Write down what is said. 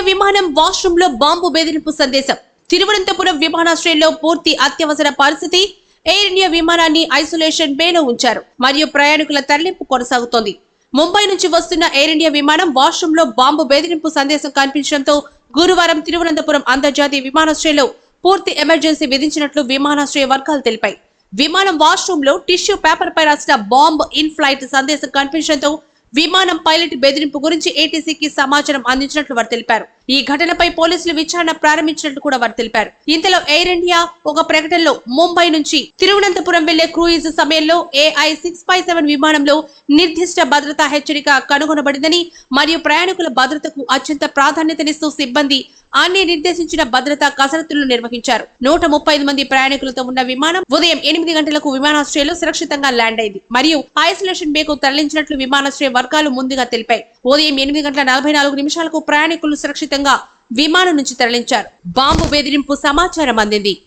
India విమానం వాష్రూమ్లో bomb బెదిరింపు సందేశం. తిరువనంతపురం విమానాశ్రయంలో పూర్తి అత్యవసర పరిస్థితి ఎయిర్ ఇండియా విమానాన్ని ఐసోలేషన్ బేలో ఉంచారు. మరియు ప్రయాణికుల తరలింపు కొనసాగుతోంది. ముంబై నుంచి వస్తున్న ఎయిర్ ఇండియా విమానం వాష్రూమ్లో బాంబు బెదిరింపు సందేశం కనిపించడంతో గురువారం తిరువనంతపురం అంతర్జాతీయ విమానాశ్రయంలో పూర్తి ఎమర్జెన్సీ విధించినట్లు విమానాశ్రయ వర్గాలు తెలిపాయి. విమానం వాష్రూమ్లో టిష్యూ పేపర్ పై రాసిన బాంబ్ ఇన్ ఫ్లైట్ సందేశం కనిపించడంతో విమానం పైలట్ బెదిరింపు గురించి ఏటీసీకి సమాచారం అందించినట్లు వారు తెలిపారు. ఈ ఘటనపై పోలీసులు విచారణ ప్రారంభించినట్లు కూడా వారు తెలిపారు. ఇంతలో ఎయిర్ ఇండియా ఒక ప్రకటనలో ముంబై నుంచి తిరువనంతపురం వెళ్ళే క్రూయిజ్ సమయంలో ఏఐ సిక్స్ ఫైవ్ సెవెన్ విమానంలో నిర్దిష్ట భద్రతా హెచ్చరిక కనుగొనబడిందని మరియు ప్రయాణికుల భద్రతకు అత్యంత ప్రాధాన్యతనిస్తూ సిబ్బంది అన్ని నిర్దేశించిన భద్రతా కసరత్తులు నిర్వహించారు. నూట ముప్పై ఐదు మంది ప్రయాణికులతో ఉన్న విమానం ఉదయం ఎనిమిది గంటలకు విమానాశ్రయంలో సురక్షితంగా ల్యాండ్ అయింది. మరియు ఐసోలేషన్ బేకు తరలించినట్లు విమానాశ్రయ వర్గాలు ముందుగా తెలిపాయి. ఉదయం ఎనిమిది గంటల నలభై నాలుగు నిమిషాలకు ప్రయాణికులు సురక్షితంగా విమానం నుంచి తరలించారు. బాంబు బెదిరింపు సమాచారం అందింది.